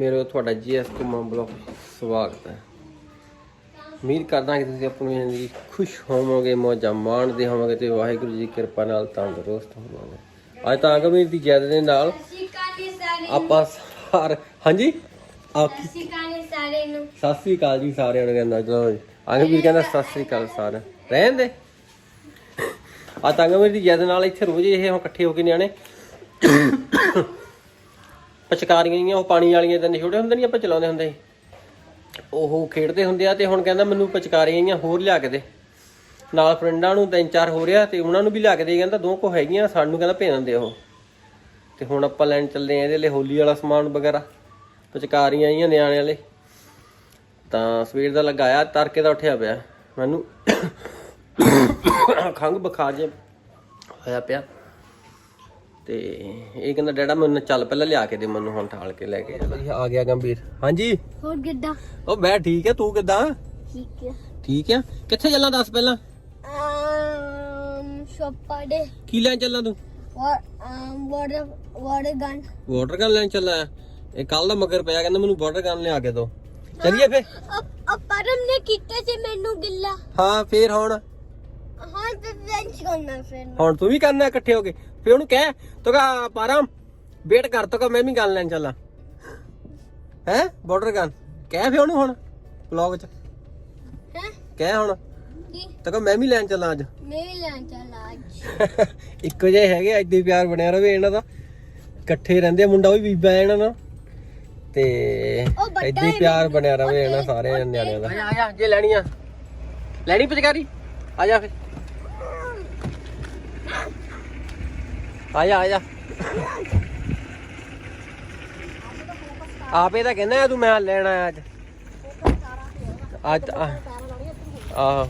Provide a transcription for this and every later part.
ਮੇਰੇ ਤੁਹਾਡਾ GS Kumar blog ਸਵਾਗਤ ਹੈ। ਉਮੀਦ ਕਰਦਾ ਕਿ ਤੁਸੀਂ ਆਪਣੀ ਜ਼ਿੰਦਗੀ ਖੁਸ਼ ਹੋਵੋਗੇ ਮੌਜਾਂ ਮਾਣਦੇ ਹੋਵੋਗੇ ਤੇ ਵਾਹਿਗੁਰੂ ਜੀ ਦੀ ਕਿਰਪਾ ਨਾਲ ਤੰਦਰੁਸਤ ਹੋਵੋਗੇ। ਅੱਜ ਤਾਂ ਅਗਮੀਰ ਦੀ ਜੈਦ ਦੇ ਨਾਲ ਸਾਰੇ ਆਪਾਂ ਸਾਰ ਹਾਂਜੀ? ਆ ਕੀ ਸਿਕਾਨੇ ਸਾਰੇ ਨੂੰ। ਸਤਿ ਸ੍ਰੀ ਅਕਾਲ ਜੀ ਸਾਰਿਆਂ ਨੂੰ ਕਹਿੰਦਾ ਚਲੋ ਅਗਮੀਰ ਕਹਿੰਦਾ ਸਤਿ ਸ੍ਰੀ ਅਕਾਲ ਸਾਰਿਆਂ ਰਹਿਣ ਦੇ। ਆ ਤਾਂ ਅਗਮੀਰ ਦੀ ਜੈਦ ਨਾਲ ਇੱਥੇ ਰੋਜ਼ ਇਹ ਇਕੱਠੇ ਹੋ ਕੇ ਨਿਆਣੇ। ਪਚਕਾਰੀਆਂ ਜੀਆਂ, ਉਹ ਪਾਣੀ ਵਾਲੀਆਂ ਤਾਂ ਛੋਟੇ ਹੁੰਦੇ ਨਹੀਂ ਆਪਾਂ ਚਲਾਉਂਦੇ ਹੁੰਦੇ ਉਹ ਖੇਡਦੇ ਹੁੰਦੇ ਆ ਤੇ ਹੁਣ ਕਹਿੰਦਾ ਮੈਨੂੰ ਪਚਕਾਰੀਆਂ ਜੀਆਂ ਹੋਰ ਲਿਆ ਕੇ ਦੇ। ਨਾਲ ਫਰੈਂਡਾਂ ਨੂੰ ਤਿੰਨ ਚਾਰ ਹੋ ਰਿਹਾ ਤੇ ਉਹਨਾਂ ਨੂੰ ਵੀ ਲਿਆ ਕੇ ਦੇ, ਕਹਿੰਦਾ ਦੋ ਕੋ ਹੈਗੀਆਂ, ਸਾਨੂੰ ਕਹਿੰਦਾ ਭੇਜ ਦਿੰਦੇ ਉਹ। ਤੇ ਹੁਣ ਆਪਾਂ ਲੈਣ ਚੱਲਦੇ ਆ ਇਹਦੇ ਲਈ ਹੋਲੀ ਵਾਲਾ ਸਮਾਨ ਵਗੈਰਾ ਪਚਕਾਰੀਆਂ ਜੀਆਂ ਨਿਆਣੇ ਵਾਲੇ ਤਾਂ ਸਵੇਰ ਦਾ ਲਗਾਇਆ ਤਰਕੇ ਦਾ ਉੱਠਿਆ ਪਿਆ। ਮੈਨੂੰ ਖੰਗ ਬੁਖਾਰ ਜੇ ਹੋਇਆ ਪਿਆ। ਤੇ ਇਹ ਕਹਿੰਦਾ ਡੈਡਾ ਮੈਨੂੰ ਚੱਲ ਪਹਿਲਾਂ ਲਿਆ ਕੇ ਦੇ ਮੈਨੂੰ ਹੁਣ ਠਾਲ ਕੇ ਲੈ ਕੇ ਚੱਲ ਆ ਗਿਆ ਗੰਭੀਰ। ਹਾਂਜੀ? ਹੋਰ ਗਿੱਡਾ ਉਹ ਮੈਂ ਠੀਕ ਹੈ ਤੂੰ ਕਿਦਾਂ? ਠੀਕ ਹੈ ਠੀਕ ਆ? ਕਿੱਥੇ ਚੱਲਾਂ ਦੱਸ ਪਹਿਲਾਂ? ਕੀ ਲੈਣ ਚੱਲਾਂ ਤੂੰ? Water water gun water gun ਲੈਣ ਚੱਲਾ ਇਹ ਕੱਲ ਦਾ ਮਗਰ ਪਿਆ ਕਹਿੰਦਾ ਮੈਨੂੰ ਵਾਟਰ ਗਨ ਲਿਆ ਕੇ ਦੋ। ਚੱਲੀਏ ਫੇ ਪਰਮ ਨੇ ਕੀਤਾ ਸੀ ਮੈਨੂੰ ਗਿੱਲਾ। ਹਾਂ ਫੇਰ ਹੁਣ? ਹਾਂ ਤੇ ਲੰਚ ਕਰਨਾ ਫਿਰ। ਹੁਣ ਤੂੰ ਵੀ ਕਰਨਾ ਇਕੱਠੇ ਹੋ ਕੇ। ਫੇ ਉਹਨੂੰ ਕਹਿ ਤੂੰ ਕਹ ਪਾਰਮ ਵੇਟ ਕਰ ਤੋ ਮੈਂ ਵੀ ਗਨ ਲੈਣ ਚੱਲਾਂ। ਹੈ? ਵਾਟਰ ਗਨ ਕਹਿ ਫੇ ਉਹਨੂੰ ਹੁਣ ਵਲੌਗ ਚ। ਹੈ? ਕਹਿ ਹੁਣ। ਕੀ? ਤੋ ਮੈਂ ਵੀ ਲੈਣ ਚੱਲਾਂ ਅੱਜ। ਮੈਂ ਵੀ ਲੈਣ ਚੱਲਾ ਅੱਜ। ਇੱਕੋ ਜਿਹੇ ਹੈਗੇ ਐਡੇ ਹੀ ਪਿਆਰ ਬਣਿਆ ਰਵੇ ਇਹਨਾਂ ਦਾ। ਇਕੱਠੇ ਰਹਿੰਦੇ ਆ, ਮੁੰਡਾ ਉਹ ਵੀ ਬੀਬਾ ਇਹਨਾਂ ਨਾਲ। ਤੇ ਐਡੇ ਹੈ ਪਿਆਰ ਬਣਿਆ ਰਵੇ ਇਹਨਾਂ ਸਾਰੇ ਨਿਆਣਿਆਂ ਦਾ। ਆ ਜਾ ਜੇ ਲੈਣੀ ਆ। ਲੈਣੀ ਪਚਕਾਰੀ? ਆ ਜਾ ਫੇ ਆ ਜਾ ਆ ਜਾ ਆਪੇ ਤਾਂ ਕਹਿੰਦਾ ਤੂੰ ਮੈਂ ਲੈਣਾ ਆ ਅੱਜ। ਅੱਜ ਆਹ।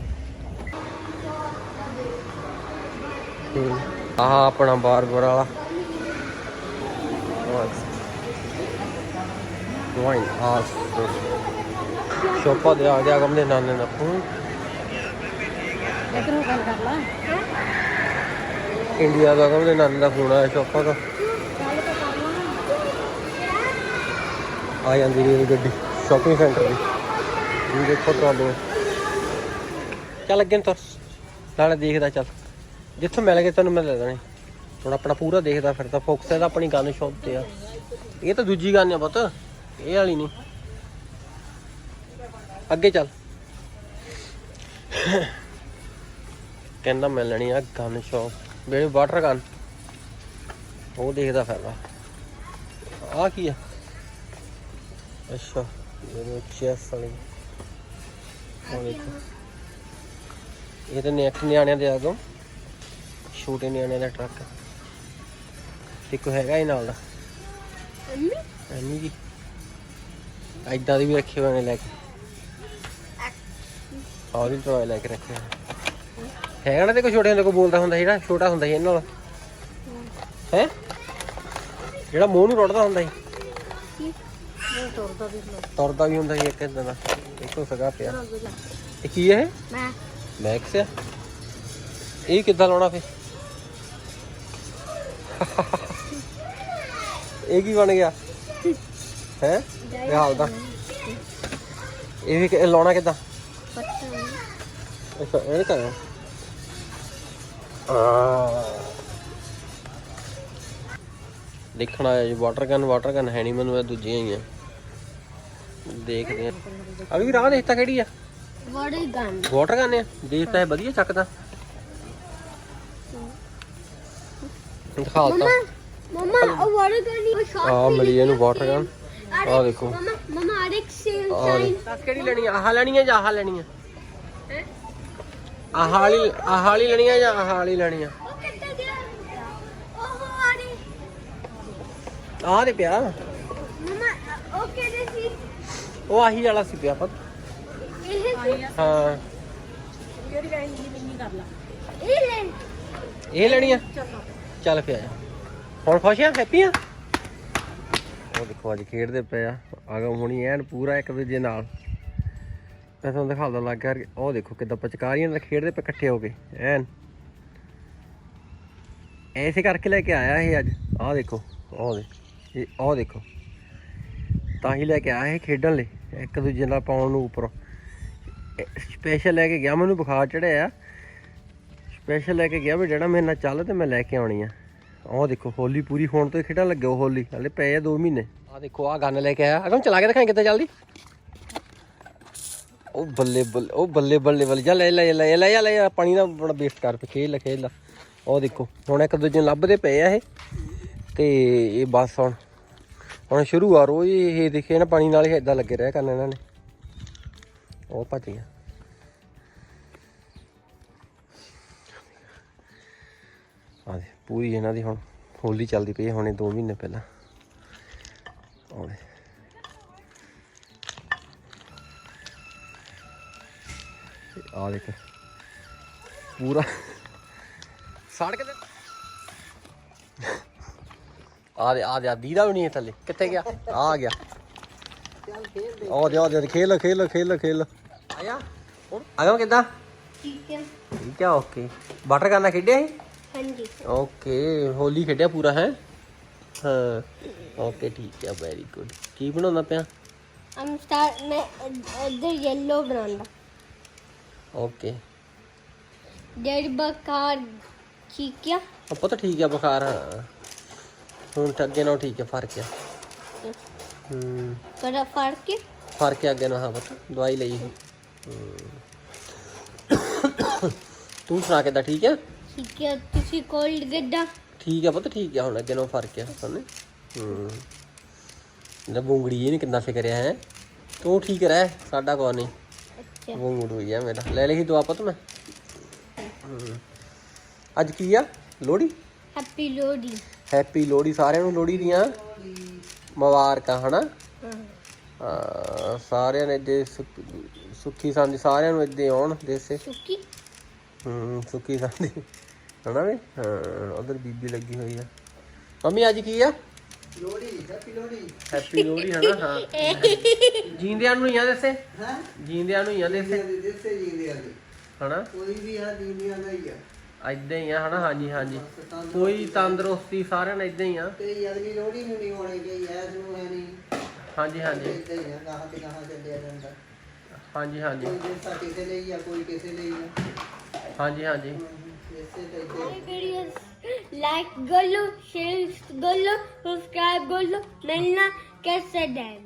ਆਹ ਆਪਣਾ ਬਾਰਬਰ ਵਾਲਾ। ਵਾਈਨ ਆ ਸ਼ੋਪਾ ਦੇ ਆ ਗਿਆ ਗਮ ਦੇ ਨਾਨੇ ਨਾਲ। ਫੋਨ ਇਧਰੋਂ ਗੱਲ ਕਰ ਲਾ। ਇੰਡੀਆ ਦਾ ਗਮ ਦੇ ਨਾਨੇ ਦਾ ਫੋਨ ਆਇਆ ਸ਼ੋਪਾ ਆ ਜਾਂਦੀ ਰਹੀ ਗੱਡੀ ਸ਼ਾਪਿੰਗ ਸੈਂਟਰ ਦੀ। ਇਹ ਦੇਖੋ ਤੁਹਾਨੂੰ ਚੱਲ ਅੱਗੇ ਨੂੰ ਤੁਰ। ਨਾਲੇ ਦੇਖਦਾ ਚੱਲ। ਜਿੱਥੋਂ ਮਿਲ ਗਏ ਤੈਨੂੰ ਮੈਂ ਲੈ ਦੇਣੇ ਹੁਣ ਆਪਣਾ ਪੂਰਾ ਦੇਖਦਾ ਫਿਰਦਾ ਫੋਕਸ ਇਹਦਾ ਆਪਣੀ ਗਨ ਸ਼ੌਪ ਤੇ ਆ। ਇਹ ਤਾਂ ਦੂਜੀ ਗਨ ਆ ਪੁੱਤ। ਇਹ ਵਾਲੀ ਨਹੀਂ ਅੱਗੇ ਚੱਲ। ਕਹਿੰਦਾ ਮੈਂ ਲੈਣੀ ਆ ਗਨ ਸ਼ੌਪ ਮੇਰੇ ਵਾਟਰ ਗਨ ਉਹ ਦੇਖਦਾ ਫਿਰਦਾ ਆ ਕੀ ਆ? ਅੱਛਾ ਮੇਰੇ ਚੈਸ ਵਾਲੀ। ਉਹ ਦੇਖੋ। ਇਹ ਤਾਂ ਨੈਕ ਨਿਆਣਿਆਂ ਦੇ ਆਗੋਂ। ਛੋਟੇ ਨਿਆਣਿਆਂ ਦਾ ਟਰੱਕ। ਇੱਕ ਹੈਗਾ ਹੀ ਨਾਲ ਦਾ। ਐਨੀ ਜੀ। ਐਦਾਂ ਦੀ ਵੀ ਰੱਖੇ ਹੋਏ ਨੇ ਲੈ ਕੇ। ਆਹ ਵੀ ਟਰਾਈ ਲੈ ਕੇ ਰੱਖੇ ਹੋਏ। ਹੈਗਾ ਨਾ ਤੇ ਕੋਈ ਛੋਟੇ ਹੁੰਦੇ ਕੋ ਬੋਲਦਾ ਹੁੰਦਾ ਸੀ ਜਿਹੜਾ ਛੋਟਾ ਹੁੰਦਾ ਸੀ ਇਹਨਾਂ ਨਾਲ ਹੈ? ਜਿਹੜਾ ਮੂੰਹ ਨੂੰ ਰੋੜਦਾ ਹੁੰਦਾ ਸੀ। ਤੁਰਦਾ ਵੀ ਹੁੰਦਾ ਸੀ ਇੱਕ ਇਦਾਂ ਦਾ। ਇੱਕੋ ਸਗਾ ਪਿਆ। ਇਹ ਕੀ ਹੈ ਮੈਂ। ਮੈਕਸ ਆ। ਇਹ ਕਿੱਦਾਂ ਲਾਉਣਾ ਫੇ ਇਹ ਕੀ ਬਣ ਗਿਆ? ਹੈ? ਇਹ ਹਾਲ ਦਾ। ਇਹ ਵੀ ਲਾਉਣਾ ਕਿੱਦਾਂ? ਅੱਛਾ ਇਹ ਕਰਾਂ ਦੇਖਣਾ ਹੈ ਜੀ ਵਾਟਰ ਗਨ ਵਾਟਰ ਗਨ ਹੈ ਨਹੀਂ ਮੈਨੂੰ ਇਹ ਦੂਜੀਆਂ ਹੀ ਆ। ਦੇਖਦੇ ਆ। ਅਭੀ ਵੀ ਰਾਹ ਦੇਖਤਾ ਕਿਹੜੀ ਆ? ਵਾਟਰ ਗਨ ਵਾਟਰ ਗਨ ਆ। ਦੇਖਤਾ ਹੈ ਵਧੀਆ ਚੱਕਦਾ ਦਿਖਾਲਤਾ ਮਮਾ ਉਹ ਵਾਟਰ ਗਨ ਦੀ ਸ਼ਾਟ ਆ ਮਿਲੀ ਇਹਨੂੰ ਵਾਟਰ ਗਨ ਆ ਦੇਖੋ ਮਮਾ ਮਮਾ ਅਰੇਕ ਸੇਲ ਸਾਈਨ ਕਿਹੜੀ ਲੈਣੀ ਆ? ਆਹ ਲੈਣੀ ਆ ਜਾਂ ਆਹ ਲੈਣੀ ਆ? ਆਹ ਵਾਲੀ ਆਹ ਵਾਲੀ ਲੈਣੀ ਆ ਜਾਂ ਆਹ ਵਾਲੀ ਲੈਣੀ ਆ ਉਹ ਕਿੱਥੇ ਗਿਆ? ਉਹ ਵਾਰੀ ਆਹ ਤੇ ਪਿਆ। ਮਮਾ ਉਹ ਕਿਹਦੇ ਸੀ? ਉਹ ਆਹੀ ਵਾਲਾ ਸੀ ਪਿਆ ਪਤ। ਇਹ ਸੀ? ਹਾਂ। ਇਹ ਲੈ। ਇਹ ਲੈਣੀ। ਆ। ਚੱਲ ਪਿਆ ਹੁਣ ਖੁਸ਼ ਆ? ਹੈਪੀ ਆ? ਉਹ ਦੇਖੋ ਅੱਜ ਖੇਡਦੇ ਪਏ ਆ। ਆਗਮ ਹੁਣੀ ਐਨ ਪੂਰਾ ਇੱਕ ਦੂਜੇ ਨਾਲ। ਮੈਂ ਤੁਹਾਨੂੰ ਦਿਖਾਉਂਦਾ ਲੱਗ ਗਿਆ ਉਹ ਦੇਖੋ ਕਿੱਦਾਂ ਪਚਕਾਰੀਆਂ ਨਾਲ ਖੇਡਦੇ ਪਏ ਇਕੱਠੇ ਹੋ ਕੇ, ਐਨ। ਐਸੇ ਕਰਕੇ ਲੈ ਕੇ ਆਇਆ ਇਹ ਅੱਜ। ਆਹ ਦੇਖੋ, ਆਹ ਦੇ ਇਹ ਆਹ ਦੇਖੋ। ਤਾਂ ਹੀ ਲੈ ਕੇ ਆਇਆ ਇਹ ਖੇਡਣ ਲਈ, ਇੱਕ ਦੂਜੇ ਨਾਲ ਪਾਉਣ ਨੂੰ ਉੱਪਰ। ਸਪੈਸ਼ਲ ਲੈ ਕੇ ਗਿਆ, ਮੈਨੂੰ ਬੁਖਾਰ ਚੜਿਆ ਸਪੈਸ਼ਲ ਲੈ ਕੇ ਗਿਆ ਵੀ ਜਿਹੜਾ ਮੇਰੇ ਨਾਲ ਚੱਲ ਤੇ ਮੈਂ ਲੈ ਕੇ ਆਉਣੀ ਆ। ਆਹ ਦੇਖੋ, ਹੋਲੀ ਪੂਰੀ ਹੋਣ ਤੋਂ ਹੀ ਖੇਡਣ ਲੱਗੇ ਉਹ ਹੋਲੀ, ਹਲੇ ਪਏ ਆ 2 ਮਹੀਨੇ। ਆਹ ਦੇਖੋ, ਆਹ ਗਨ ਲੈ ਕੇ ਆਇਆ। ਅਗਮ, ਚਲਾ ਕੇ ਦਿਖਾਈ ਕਿੱਦਾਂ ਚੱਲਦੀ? ਉਹ ਬੱਲੇ ਬੱਲੇ ਉਹ ਬੱਲੇ ਬੱਲੇ ਬੱਲੇ। ਜਾ ਲੈ ਲੈ ਲੈ ਲੈ ਜਾ ਲੈ ਪਾਣੀ ਦਾ ਬੜਾ ਵੇਸਟ ਕਰ ਪੇ, ਖੇਲ ਲੈ ਖੇਲ। ਲੈ ਉਹ ਦੇਖੋ, ਹੁਣ ਇੱਕ ਦੂਜੇ ਨੂੰ ਲੱਭਦੇ ਪਏ ਆ ਇਹ। ਤੇ ਇਹ ਬਸ ਹੁਣ ਹੁਣ ਸ਼ੁਰੂ ਆ ਰੋਜ਼ ਇਹ ਦੇਖੇ ਨਾ, ਪਾਣੀ ਨਾਲ ਹੀ ਇਦਾਂ ਲੱਗੇ ਰਹਿ ਕਰਨ ਇਹਨਾਂ ਨੇ। ਉਹ ਭੱਜ ਗਿਆ। ਆ ਦੇ ਪੂਰੀ ਇਹਨਾਂ ਦੀ ਹੁਣ ਹੋਲੀ ਚੱਲਦੀ ਪਈ ਹੈ ਹੁਣੇ 2 ਮਹੀਨੇ ਪਹਿਲਾਂ। ਦੇਖ ਪੂਰਾ। ਸੜਕ ਤੇ ਆ ਦੇ ਆ ਦੇ ਦੀਦਾ ਵੀ ਨਹੀਂ ਹੈ ਥੱਲੇ। ਕਿੱਥੇ ਗਿਆ? ਆ ਗਿਆ। ਆ ਦੇ ਆ ਦੇ ਖੇਲ ਖੇਲ ਖੇਲ ਖੇਲ। ਆਇਆ? ਹੁਣ? ਆਗਾ ਕਿੱਦਾਂ? ਠੀਕ ਹੈ। ਠੀਕ ਆ ਓਕੇ। ਵਾਟਰ ਕਰਨਾ ਖੇਡਿਆ ਸੀ? ਹਾਂਜੀ। ਓਕੇ ਹੋਲੀ ਖੇਡਿਆ ਪੂਰਾ ਹੈ? ਹਾਂ। ਓਕੇ ਠੀਕ ਹੈ ਵੈਰੀ ਗੁੱਡ ਕੀ ਬਣਾਉਂਦਾ ਪਿਆ? ਸਟਾਰ ਮੈਂ ਇਧਰ yellow ਬਣਾਉਂਦਾ। ਓਕੇ ਡੈਡ ਬਕਾਰ ਠੀਕ ਹੈ ਆਪਾਂ ਤਾਂ ਠੀਕ ਆ ਬੁਖਾਰ ਹਾਂ ਹੁਣ ਤਾਂ ਅੱਗੇ ਨਾਲੋਂ ਠੀਕ ਹੈ ਫ਼ਰਕ ਆ ਹੂੰ ਪਰ ਫ਼ਰਕ ਹੈ ਫ਼ਰਕ ਆ ਅੱਗੇ ਨਾਲ ਹਾਂ ਪਤਾ ਦਵਾਈ ਲਈ ਸੀ ਹੂੰ। ਤੂੰ ਸੁਣਾ ਕਿੱਦਾਂ ਠੀਕ ਆ ਠੀਕ ਹੈ ਤੁਸੀਂ ਕੋਲਡ ਗੱਡਾ ਠੀਕ ਆ ਪਤਾ ਠੀਕ ਆ ਹੁਣ ਅੱਗੇ ਨਾਲੋਂ ਫ਼ਰਕ ਆ ਸਾਨੂੰ ਹੂੰ ਇਹਦਾ ਬੁੰਗੜੀ ਇਹ ਨਹੀਂ ਕਿੰਨਾ ਫਿਕਰਿਆ ਹੈ ਤੂੰ ਠੀਕ ਰਹਿ ਸਾਡਾ ਕੋਈ ਨਹੀਂ ਅੱਛਾ ਬੁੰਗੜ ਹੋਈ ਆ ਮੇਰਾ। ਲੈ ਲਈ ਦਵਾ ਪੁੱਤ ਮੈਂ? ਹੂੰ। ਅੱਜ ਕੀ ਆ? ਲੋਹੜੀ? ਹੈਪੀ ਲੋਹੜੀ। ਹੈਪੀ ਲੋਹੜੀ ਸਾਰਿਆਂ ਨੂੰ ਲੋਹੜੀ ਦੀਆਂ ਮੁਬਾਰਕਾਂ ਹਨਾ? ਹਾਂ। ਸਾਰਿਆਂ ਨੇ ਦੇ ਸੁੱਖੀ ਸੰਦੀ ਸਾਰਿਆਂ ਨੂੰ ਇੱਦੇ ਆਉਣ ਦੇਸੇ। ਸੁੱਕੀ ਹੂੰ ਸੁੱਖੀ ਸੰਦੀ ਹਨਾ ਵੇ? ਹਾਂ ਉਧਰ ਬੀਬੀ ਲੱਗੀ ਹੋਈ ਆ। ਮੰਮੀ ਅੱਜ ਕੀ ਆ? ਲੋਹੜੀ ਹੈਪੀ ਲੋਹੜੀ। ਹੈਪੀ ਲੋਹੜੀ ਹਨਾ? ਹਾਂ। ਜੀਂਦਿਆਂ ਨੂੰ ਹੀ ਆ ਦੇਸੇ ਹੈ? ਜੀਂਦਿਆਂ ਨੂੰ ਹੀ ਆ ਦੇਸੇ ਦੇ ਦਿੱਤੇ ਜੀਂਦੇ ਹਨਾ? ਕੋਈ ਵੀ ਆ ਦੀਂਦੀਆਂ ਦਾ ਹੀ ਆ। ਐਦਾਂ ਹੀ ਆ ਹਨਾ? ਹਾਂਜੀ ਹਾਂਜੀ। ਕੋਈ ਤੰਦਰੁਸਤੀ ਸਾਰਿਆਂ ਨਾਲ ਇਦਾਂ ਹੀ ਆ। ਤੇ ਹਾਂਜੀ ਹਾਂਜੀ। ਹਾਂਜੀ ਹਾਂਜੀ। ਕੋਈ ਦੇਸਾ ਕਿਸੇ ਆ ਕੋਈ ਕਿਸੇ ਲਈ ਹਾਂਜੀ ਹਾਂਜੀ। ਇਸੇ ਲਈ ਤੇ- Hi, videos. लाइक कर लो शेयर कर लो सब्सक्राइब कर लो मिलना कैसे डैम